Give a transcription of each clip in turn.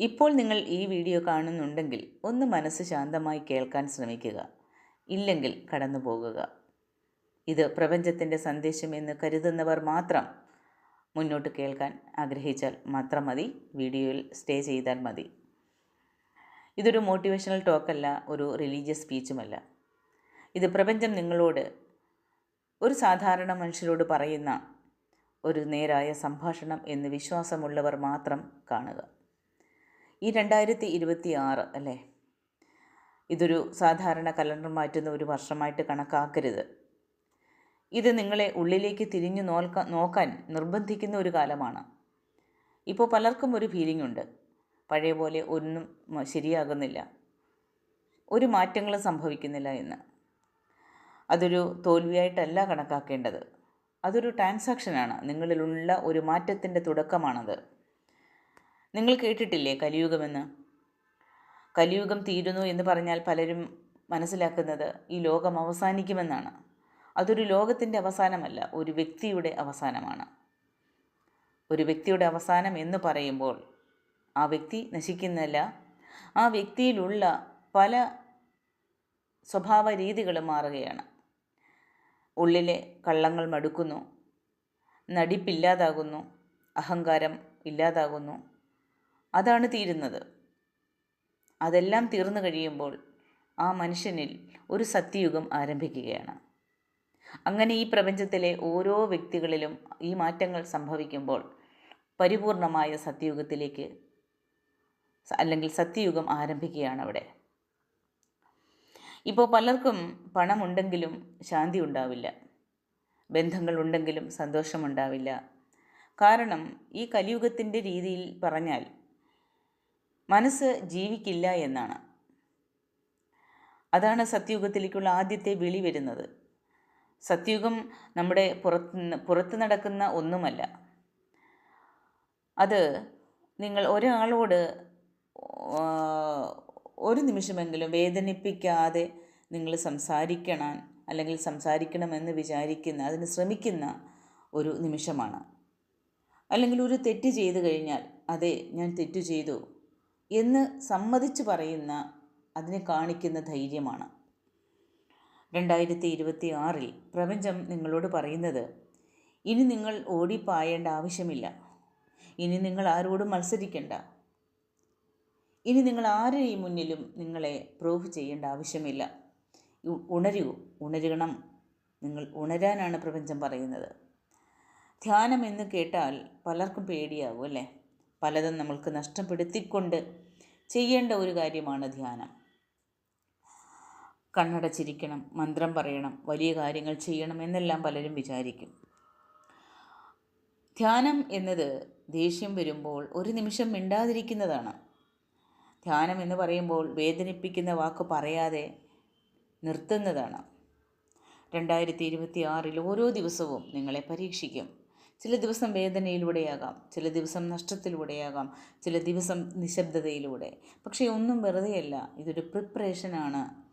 ഇപ്പോൾ നിങ്ങൾ ഈ വീഡിയോ കാണുന്നുണ്ടെങ്കിൽ ഒന്ന് മനസ്സ് ശാന്തമായി കേൾക്കാൻ ശ്രമിക്കുക. ഇല്ലെങ്കിൽ കടന്നു പോകുക ഇത് പ്രപഞ്ചത്തിന്റെ സന്ദേശം എന്ന് കരുതുന്നവർ മാത്രം മുന്നോട്ട് കേൾക്കാൻ ആഗ്രഹിച്ചാൽ മാത്രം മതി. വീഡിയോയിൽ സ്റ്റേ ചെയ്താൽ മതി. ഇതൊരു മോട്ടിവേഷണൽ ടോക്കല്ല ഒരു റിലീജിയസ് സ്പീച്ചുമല്ല. ഇത് പ്രപഞ്ചം നിങ്ങളോട് ഒരു സാധാരണ മനുഷ്യരോട് പറയുന്ന ഒരു നേരായ സംഭാഷണം എന്ന് വിശ്വാസമുള്ളവർ മാത്രം കാണുക. ഈ രണ്ടായിരത്തി ഇരുപത്തി ആറ് അല്ലേ? ഇതൊരു സാധാരണ കലണ്ടർ മാറ്റുന്ന ഒരു വർഷമായിട്ട് കണക്കാക്കരുത്. ഇത് നിങ്ങളെ ഉള്ളിലേക്ക് തിരിഞ്ഞു നോക്കാൻ നിർബന്ധിക്കുന്ന ഒരു കാലമാണ്. ഇപ്പോൾ പലർക്കും ഒരു ഫീലിംഗ് ഉണ്ട്. പഴയ പോലെ ഒന്നും ശരിയാകുന്നില്ല. ഒരു മാറ്റങ്ങളും സംഭവിക്കുന്നില്ല എന്ന്. അതൊരു തോൽവിയായിട്ടല്ല കണക്കാക്കേണ്ടത്. അതൊരു ട്രാൻസാക്ഷനാണ് നിങ്ങളിലുള്ള ഒരു മാറ്റത്തിന്റെ തുടക്കമാണത്. നിങ്ങൾ കേട്ടിട്ടില്ലേ കലിയുഗമെന്ന്? കലിയുഗം തീരുന്നു എന്ന് പറഞ്ഞാൽ പലരും മനസ്സിലാക്കുന്നത് ഈ ലോകം അവസാനിക്കുമെന്നാണ്. അതൊരു ലോകത്തിന്റെ അവസാനമല്ല ഒരു വ്യക്തിയുടെ അവസാനമാണ്. ഒരു വ്യക്തിയുടെ അവസാനം എന്ന് പറയുമ്പോൾ ആ വ്യക്തി നശിക്കുന്നില്ല ആ വ്യക്തിയിലുള്ള പല സ്വഭാവ രീതികളും മാറുകയാണ്. ഉള്ളിലെ കള്ളങ്ങൾ മടുക്കുന്നു നടിപ്പില്ലാതാകുന്നു അഹങ്കാരം ഇല്ലാതാകുന്നു അതാണ് തീരുന്നത്. അതെല്ലാം തീർന്നു കഴിയുമ്പോൾ ആ മനുഷ്യനിൽ ഒരു സത്യയുഗം ആരംഭിക്കുകയാണ്. അങ്ങനെ ഈ പ്രപഞ്ചത്തിലെ ഓരോ വ്യക്തികളിലും ഈ മാറ്റങ്ങൾ സംഭവിക്കുമ്പോൾ പരിപൂർണമായ സത്യയുഗത്തിലേക്ക് അല്ലെങ്കിൽ സത്യയുഗം ആരംഭിക്കുകയാണ് അവിടെ. ഇപ്പോൾ പലർക്കും പണമുണ്ടെങ്കിലും ശാന്തി ഉണ്ടാവില്ല. ബന്ധങ്ങളുണ്ടെങ്കിലും സന്തോഷമുണ്ടാവില്ല. കാരണം ഈ കലിയുഗത്തിന്റെ രീതിയിൽ പറഞ്ഞാൽ മനസ്സ് ജീവിക്കില്ല എന്നാണ്. അതാണ് സത്യുഗത്തിലേക്കുള്ള ആദ്യത്തെ വിളി വരുന്നത്. സത്യുഗം നമ്മുടെ പുറത്ത് പുറത്ത് നടക്കുന്ന ഒന്നുമല്ല. അത് നിങ്ങൾ ഒരാളോട് ഒരു നിമിഷമെങ്കിലും വേദനിപ്പിക്കാതെ നിങ്ങൾ സംസാരിക്കണം അല്ലെങ്കിൽ സംസാരിക്കണമെന്ന് വിചാരിക്കുന്ന അതിന് ശ്രമിക്കുന്ന ഒരു നിമിഷമാണ്. അല്ലെങ്കിൽ ഒരു തെറ്റ് ചെയ്തു കഴിഞ്ഞാൽ അതെ ഞാൻ തെറ്റു ചെയ്തു എന്ന് സമ്മതിച്ചു പറയുന്ന അതിനെ കാണിക്കുന്ന ധൈര്യമാണ്. രണ്ടായിരത്തി ഇരുപത്തി ആറിൽ പ്രപഞ്ചം നിങ്ങളോട് പറയുന്നത് ഇനി നിങ്ങൾ ഓടിപ്പായേണ്ട ആവശ്യമില്ല. ഇനി നിങ്ങൾ ആരോടും മത്സരിക്കേണ്ട. ഇനി നിങ്ങൾ ആരെയും മുന്നിലും നിങ്ങളെ പ്രൂഫ് ചെയ്യേണ്ട ആവശ്യമില്ല. ഉണരൂ ഉണരണം നിങ്ങൾ ഉണരാനാണ് പ്രപഞ്ചം പറയുന്നത്. ധ്യാനം എന്ന് കേട്ടാൽ പലർക്കും പേടിയാവും അല്ലേ? പലതും നമ്മൾക്ക് നഷ്ടപ്പെടുത്തിക്കൊണ്ട് ചെയ്യേണ്ട ഒരു കാര്യമാണ് ധ്യാനം. കണ്ണടച്ചിരിക്കണം മന്ത്രം പറയണം വലിയ കാര്യങ്ങൾ ചെയ്യണം എന്നെല്ലാം പലരും വിചാരിക്കും. ധ്യാനം എന്നത് ദേഷ്യം വരുമ്പോൾ ഒരു നിമിഷം മിണ്ടാതിരിക്കുന്നതാണ്. ധ്യാനം എന്ന് പറയുമ്പോൾ വേദനിപ്പിക്കുന്ന വാക്ക് പറയാതെ നിർത്തുന്നതാണ്. രണ്ടായിരത്തി ഇരുപത്തി ആറിൽ ഓരോ ദിവസവും നിങ്ങളെ പരീക്ഷിക്കും. ചില ദിവസം വേദനയിലൂടെയാകാം ചില ദിവസം നഷ്ടത്തിലൂടെയാകാം ചില ദിവസം നിശബ്ദതയിലൂടെ. പക്ഷേ ഒന്നും വെറുതെയല്ല ഇതൊരു പ്രിപ്പറേഷനാണ്.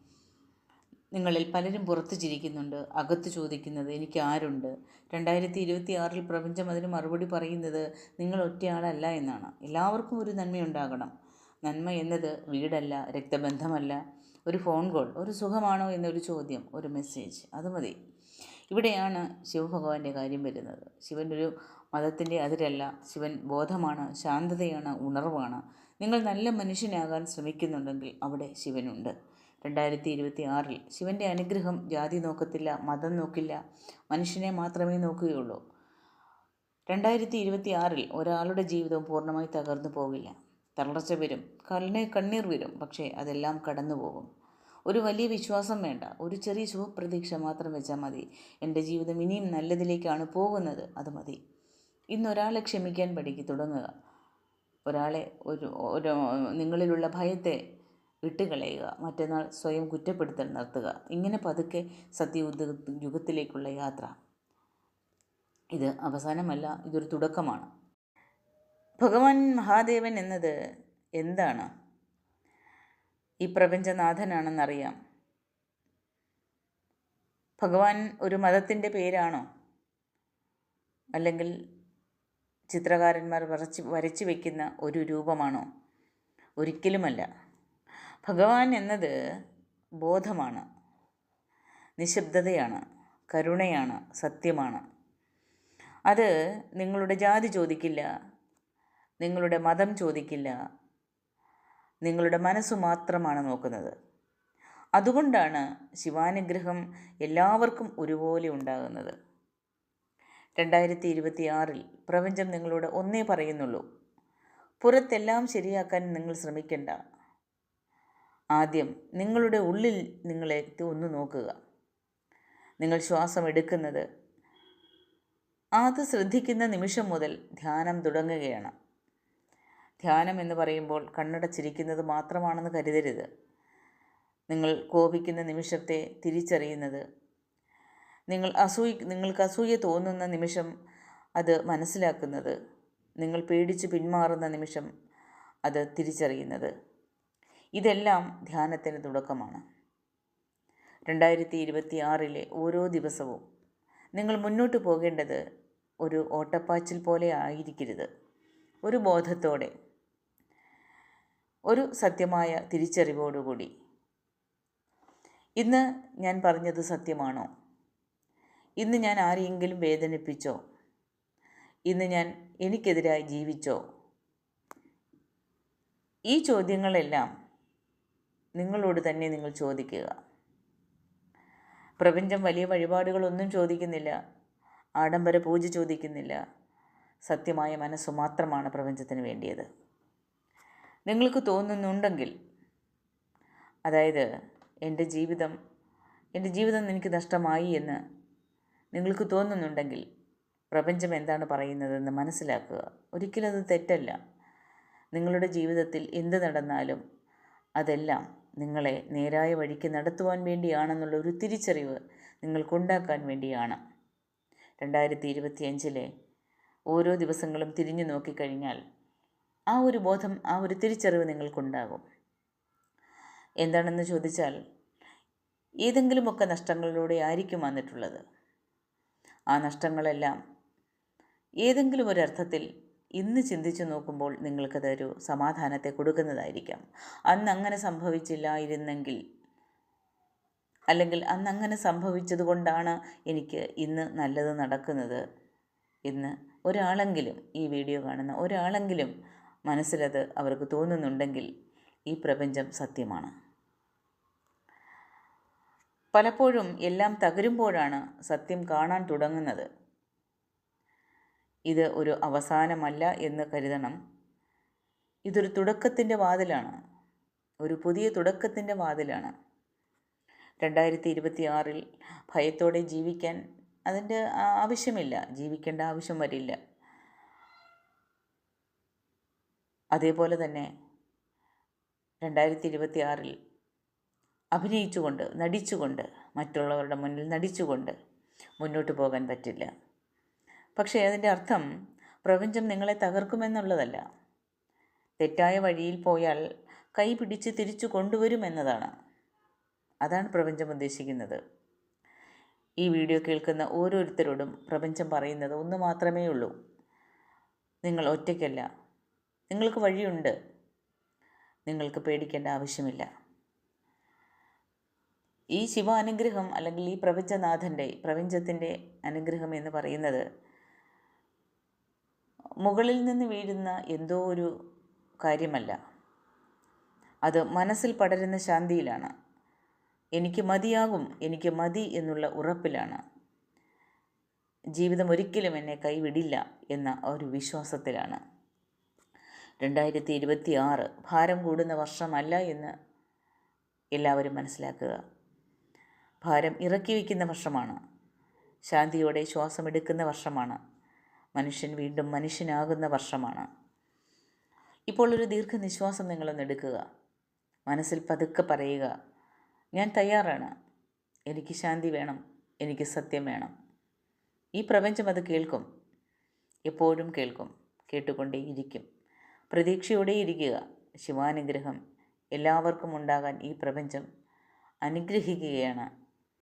നിങ്ങളിൽ പലരും പുറത്തു ചിരിക്കുന്നുണ്ട് അകത്ത് ചോദിക്കുന്നത് എനിക്ക് ആരുണ്ട്? രണ്ടായിരത്തി ഇരുപത്തി ആറിൽ പ്രപഞ്ചം അതിന് മറുപടി പറയുന്നത് നിങ്ങൾ ഒറ്റയാളല്ല എന്നാണ്. എല്ലാവർക്കും ഒരു നന്മയുണ്ടാകണം. നന്മ എന്നത് വീടല്ല രക്തബന്ധമല്ല. ഒരു ഫോൺ കോൾ ഒരു സുഖമാണോ എന്നൊരു ചോദ്യം ഒരു മെസ്സേജ് അത് മതി. ഇവിടെയാണ് ശിവഭഗവാന്റെ കാര്യം വരുന്നത്. ശിവൻ ഒരു മതത്തിന്റെ അതിരല്ല. ശിവൻ ബോധമാണ് ശാന്തതയാണ് ഉണർവാണ്. നിങ്ങൾ നല്ല മനുഷ്യനാകാൻ ശ്രമിക്കുന്നുണ്ടെങ്കിൽ അവിടെ ശിവനുണ്ട്. രണ്ടായിരത്തി ഇരുപത്തി ആറിൽ ശിവന്റെ അനുഗ്രഹം ജാതി നോക്കത്തില്ല മതം നോക്കില്ല മനുഷ്യനെ മാത്രമേ നോക്കുകയുള്ളൂ. രണ്ടായിരത്തി ഇരുപത്തി ആറിൽ ഒരാളുടെ ജീവിതം പൂർണമായി തകർന്നു പോകില്ല. തളർച്ച വരും കണ്ണേ കണ്ണീർ വരും പക്ഷേ അതെല്ലാം കടന്നു പോകും ഒരു വലിയ വിശ്വാസം വേണ്ട. ഒരു ചെറിയ ശുഭപ്രതീക്ഷ മാത്രം വെച്ചാൽ മതി. എന്റെ ജീവിതം ഇനിയും നല്ലതിലേക്കാണ് പോകുന്നത്. അത് മതി. ഇന്നൊരാളെ ക്ഷമിക്കാൻ പഠിക്ക് തുടങ്ങുക. ഒരാളെ ഒരു ഒരു നിങ്ങളിലുള്ള ഭയത്തെ വിട്ടുകളയുക. മറ്റന്നാൾ സ്വയം കുറ്റപ്പെടുത്തൽ നടത്തുക. ഇങ്ങനെ പതുക്കെ സത്യയുദ്ധ യുഗത്തിലേക്കുള്ള യാത്ര. ഇത് അവസാനമല്ല ഇതൊരു തുടക്കമാണ്. ഭഗവാൻ മഹാദേവൻ എന്നത് എന്താണ്? ഈ പ്രപഞ്ചനാഥനാണെന്നറിയാം. ഭഗവാൻ ഒരു മതത്തിന്റെ പേരാണോ? അല്ലെങ്കിൽ ചിത്രകാരന്മാർ വരച്ച് വരച്ചു വയ്ക്കുന്ന ഒരു രൂപമാണോ? ഒരിക്കലുമല്ല. ഭഗവാൻ എന്നത് ബോധമാണ് നിശബ്ദതയാണ് കരുണയാണ് സത്യമാണ്. അത് നിങ്ങളുടെ ജാതി ചോദിക്കില്ല നിങ്ങളുടെ മതം ചോദിക്കില്ല നിങ്ങളുടെ മനസ്സ് മാത്രമാണ് നോക്കുന്നത്. അതുകൊണ്ടാണ് ശിവാനുഗ്രഹം എല്ലാവർക്കും ഒരുപോലെ ഉണ്ടാകുന്നത്. രണ്ടായിരത്തി ഇരുപത്തി ആറിൽ പ്രപഞ്ചം നിങ്ങളോട് ഒന്നേ പറയുന്നുള്ളൂ. പുറത്തെല്ലാം ശരിയാക്കാൻ നിങ്ങൾ ശ്രമിക്കണ്ട. ആദ്യം നിങ്ങളുടെ ഉള്ളിൽ നിങ്ങളെ ഒന്ന് നോക്കുക. നിങ്ങൾ ശ്വാസം എടുക്കുന്നത്. അത് ശ്രദ്ധിക്കുന്ന നിമിഷം മുതൽ ധ്യാനം തുടങ്ങുകയാണ്. ധ്യാനം എന്ന് പറയുമ്പോൾ കണ്ണടച്ചിരിക്കുന്നത് മാത്രമാണെന്ന് കരുതരുത്. നിങ്ങൾ കോപിക്കുന്ന നിമിഷത്തെ തിരിച്ചറിയുന്നത്. നിങ്ങൾ അസൂയ നിങ്ങൾക്ക് അസൂയ തോന്നുന്ന നിമിഷം അത് മനസ്സിലാക്കുന്നത്. നിങ്ങൾ പേടിച്ച് പിന്മാറുന്ന നിമിഷം അത് തിരിച്ചറിയുന്നത്. ഇതെല്ലാം ധ്യാനത്തിന് തുടക്കമാണ്. രണ്ടായിരത്തി ഇരുപത്തി ആറിലെ ഓരോ ദിവസവും നിങ്ങൾ മുന്നോട്ട് പോകേണ്ടത് ഒരു ഓട്ടപ്പാച്ചിൽ പോലെ ആയിരിക്കരുത്. ഒരു ബോധത്തോടെ ഒരു സത്യമായ തിരിച്ചറിവോടുകൂടി. ഇന്ന് ഞാൻ പറഞ്ഞത് സത്യമാണോ? ഇന്ന് ഞാൻ ആരെയെങ്കിലും വേദനിപ്പിച്ചോ? ഇന്ന് ഞാൻ എനിക്കെതിരായി ജീവിച്ചോ? ഈ ചോദ്യങ്ങളെല്ലാം നിങ്ങളോട് തന്നെ നിങ്ങൾ ചോദിക്കുക. പ്രപഞ്ചം വലിയ വഴിപാടുകളൊന്നും ചോദിക്കുന്നില്ല. ആഡംബര പൂജ ചോദിക്കുന്നില്ല. സത്യമായ മനസ്സു മാത്രമാണ് പ്രപഞ്ചത്തിന് വേണ്ടിയത്. നിങ്ങൾക്ക് തോന്നുന്നുണ്ടെങ്കിൽ അതായത് എന്റെ ജീവിതം എന്റെ ജീവിതം എനിക്ക് നഷ്ടമായി എന്ന് നിങ്ങൾക്ക് തോന്നുന്നുണ്ടെങ്കിൽ പ്രപഞ്ചം എന്താണ് പറയുന്നതെന്ന് മനസ്സിലാക്കുക. ഒരിക്കലും അത് തെറ്റല്ല. നിങ്ങളുടെ ജീവിതത്തിൽ എന്ത് നടന്നാലും അതെല്ലാം നിങ്ങളെ നേരായ വഴിക്ക് നടത്തുവാൻ വേണ്ടിയാണെന്നുള്ള ഒരു തിരിച്ചറിവ് നിങ്ങൾക്കുണ്ടാക്കാൻ വേണ്ടിയാണ്. രണ്ടായിരത്തി ഇരുപത്തി അഞ്ചിലെ ഓരോ ദിവസങ്ങളും തിരിഞ്ഞു നോക്കിക്കഴിഞ്ഞാൽ ആ ഒരു ബോധം ആ ഒരു തിരിച്ചറിവ് നിങ്ങൾക്കുണ്ടാകും. എന്താണെന്ന് ചോദിച്ചാൽ ഏതെങ്കിലുമൊക്കെ നഷ്ടങ്ങളിലൂടെ ആയിരിക്കും വന്നിട്ടുള്ളത്. ആ നഷ്ടങ്ങളെല്ലാം ഏതെങ്കിലും ഒരു അർത്ഥത്തിൽ ഇന്ന് ചിന്തിച്ചു നോക്കുമ്പോൾ നിങ്ങൾക്കതൊരു സമാധാനത്തെ കൊടുക്കുന്നതായിരിക്കാം. അന്ന് അങ്ങനെ സംഭവിച്ചില്ലായിരുന്നെങ്കിൽ അല്ലെങ്കിൽ അന്ന് അങ്ങനെ സംഭവിച്ചതുകൊണ്ടാണ് എനിക്ക് ഇന്ന് നല്ലത് നടക്കുന്നത് എന്ന് ഒരാളെങ്കിലും ഈ വീഡിയോ കാണുന്ന ഒരാളെങ്കിലും മനസ്സിലത് അവർക്ക് തോന്നുന്നുണ്ടെങ്കിൽ ഈ പ്രപഞ്ചം സത്യമാണ്. പലപ്പോഴും എല്ലാം തകരുമ്പോഴാണ് സത്യം കാണാൻ തുടങ്ങുന്നത്. ഇത് ഒരു അവസാനമല്ല എന്ന് കരുതണം. ഇതൊരു തുടക്കത്തിന്റെ വാതിലാണ്. ഒരു പുതിയ തുടക്കത്തിന്റെ വാതിലാണ്. രണ്ടായിരത്തി ഇരുപത്തി ആറിൽ ഭയത്തോടെ ജീവിക്കാൻ അതിന്റെ ആവശ്യമില്ല. ജീവിക്കേണ്ട ആവശ്യം വരില്ല. അതേപോലെ തന്നെ രണ്ടായിരത്തി ഇരുപത്തി ആറിൽ അഭിനയിച്ചുകൊണ്ട് നടിച്ചുകൊണ്ട് മറ്റുള്ളവരുടെ മുന്നിൽ നടിച്ചുകൊണ്ട് മുന്നോട്ട് പോകാൻ പറ്റില്ല. പക്ഷേ അതിന്റെ അർത്ഥം പ്രപഞ്ചം നിങ്ങളെ തകർക്കുമെന്നുള്ളതല്ല. തെറ്റായ വഴിയിൽ പോയാൽ കൈ പിടിച്ച് തിരിച്ചു കൊണ്ടുവരുമെന്നതാണ് അതാണ് പ്രപഞ്ചം ഉദ്ദേശിക്കുന്നത്. ഈ വീഡിയോ കേൾക്കുന്ന ഓരോരുത്തരോടും പ്രപഞ്ചം പറയുന്നത് ഒന്ന് മാത്രമേ ഉള്ളൂ. നിങ്ങൾ ഒറ്റയ്ക്കല്ല. നിങ്ങൾക്ക് വഴിയുണ്ട്. നിങ്ങൾക്ക് പേടിക്കേണ്ട ആവശ്യമില്ല. ഈ ശിവ അനുഗ്രഹം അല്ലെങ്കിൽ ഈ പ്രപഞ്ചനാഥന്റെ പ്രപഞ്ചത്തിന്റെ അനുഗ്രഹം എന്ന് പറയുന്നത് മുകളിൽ നിന്ന് വീഴുന്ന എന്തോ ഒരു കാര്യമല്ല. അത് മനസ്സിൽ പടരുന്ന ശാന്തിയിലാണ്. എനിക്ക് മതിയാകും എനിക്ക് മതി എന്നുള്ള ഉറപ്പിലാണ്. ജീവിതം ഒരിക്കലും എന്നെ കൈവിടില്ല എന്ന ഒരു വിശ്വാസത്തിലാണ്. രണ്ടായിരത്തി ഇരുപത്തി ആറ് ഭാരം കൂടുന്ന വർഷമല്ല എന്ന് എല്ലാവരും മനസ്സിലാക്കുക. ഭാരം ഇറക്കി വയ്ക്കുന്ന വർഷമാണ്. ശാന്തിയോടെ ശ്വാസമെടുക്കുന്ന വർഷമാണ്. മനുഷ്യൻ വീണ്ടും മനുഷ്യനാകുന്ന വർഷമാണ്. ഇപ്പോൾ ഒരു ദീർഘനിശ്വാസം നിങ്ങളൊന്ന് എടുക്കുക. മനസ്സിൽ പതുക്കെ പറയുക. ഞാൻ തയ്യാറാണ്. എനിക്ക് ശാന്തി വേണം. എനിക്ക് സത്യം വേണം. ഈ പ്രപഞ്ചം അത് കേൾക്കും. എപ്പോഴും കേൾക്കും. കേട്ടുകൊണ്ടേയിരിക്കും. പ്രതീക്ഷയോടെ ഇരിക്കുക. ശിവാനുഗ്രഹം. എല്ലാവർക്കും ഉണ്ടാകാൻ ഈ പ്രപഞ്ചം അനുഗ്രഹിക്കുകയാണ്.